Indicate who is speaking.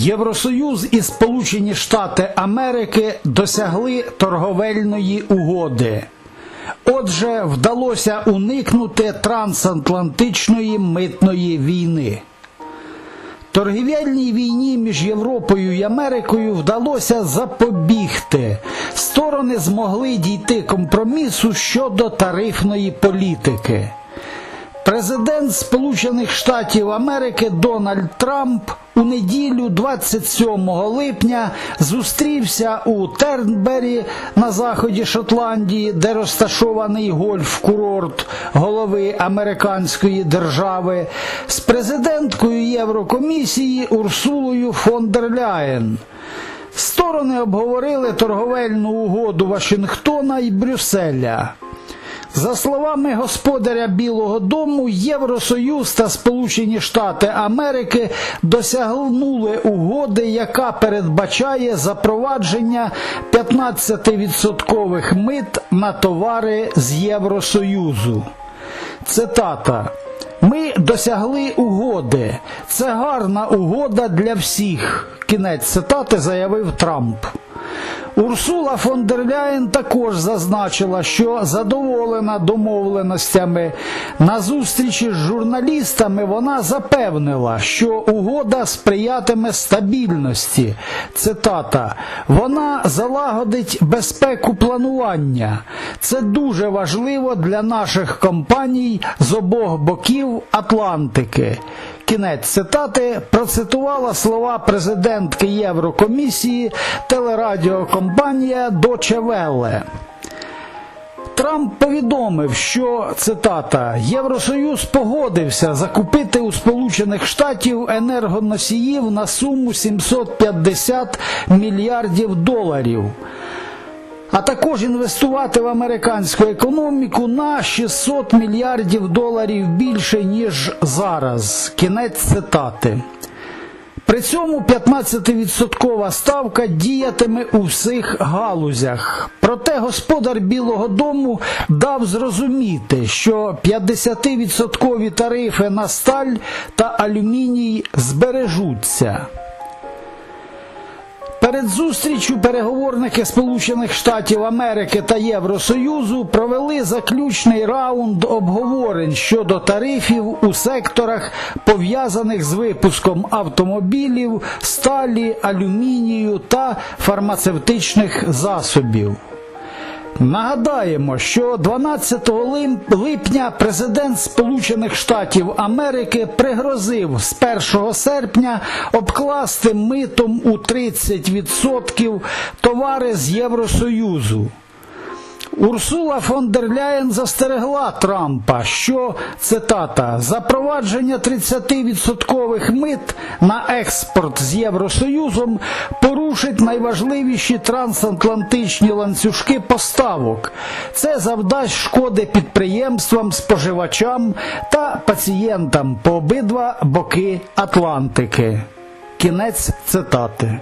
Speaker 1: Євросоюз і Сполучені Штати Америки досягли торговельної угоди. Отже, вдалося уникнути трансатлантичної митної війни. Торгівельній війні між Європою і Америкою вдалося запобігти. Сторони змогли дійти компромісу щодо тарифної політики. Президент Сполучених Штатів Америки Дональд Трамп у неділю 27 липня зустрівся у Тернбері на заході Шотландії, де розташований гольф-курорт голови американської держави, з президенткою Єврокомісії Урсулою фон дер Ляєн. Сторони обговорили торговельну угоду Вашингтона і Брюсселя. За словами господаря Білого Дому, Євросоюз та Сполучені Штати Америки досягнули угоди, яка передбачає запровадження 15% мит на товари з Євросоюзу. Цитата. Ми досягли угоди. Це гарна угода для всіх. Кінець цитати заявив Трамп. Урсула фон дер Ляєн також зазначила, що задоволена домовленостями. На зустрічі з журналістами вона запевнила, що угода сприятиме стабільності. Цитата: вона залагодить безпеку планування. Це дуже важливо для наших компаній з обох боків Атлантики. Кінець цитати процитувала слова президентки Єврокомісії телерадіокомпанія Deutsche Welle. Трамп повідомив, що цитата Євросоюз погодився закупити у Сполучених Штатів енергоносіїв на суму 750 мільярдів доларів. А також інвестувати в американську економіку на 600 мільярдів доларів більше, ніж зараз. Кінець цитати. При цьому 15% ставка діятиме у всіх галузях. Проте господар Білого Дому дав зрозуміти, що 50% тарифи на сталь та алюміній збережуться. Перед зустрічю переговорники Сполучених Штатів Америки та Євросоюзу провели заключний раунд обговорень щодо тарифів у секторах, пов'язаних з випуском автомобілів, сталі, алюмінію та фармацевтичних засобів. Нагадаємо, що 12 липня президент Сполучених Штатів Америки пригрозив з 1 серпня обкласти митом у 30% товари з Євросоюзу. Урсула фон дер Ляєн застерегла Трампа, що цитата запровадження 30% мит на експорт з Євросоюзом порушить найважливіші трансатлантичні ланцюжки поставок. Це завдасть шкоди підприємствам, споживачам та пацієнтам по обидва боки Атлантики. Кінець цитати.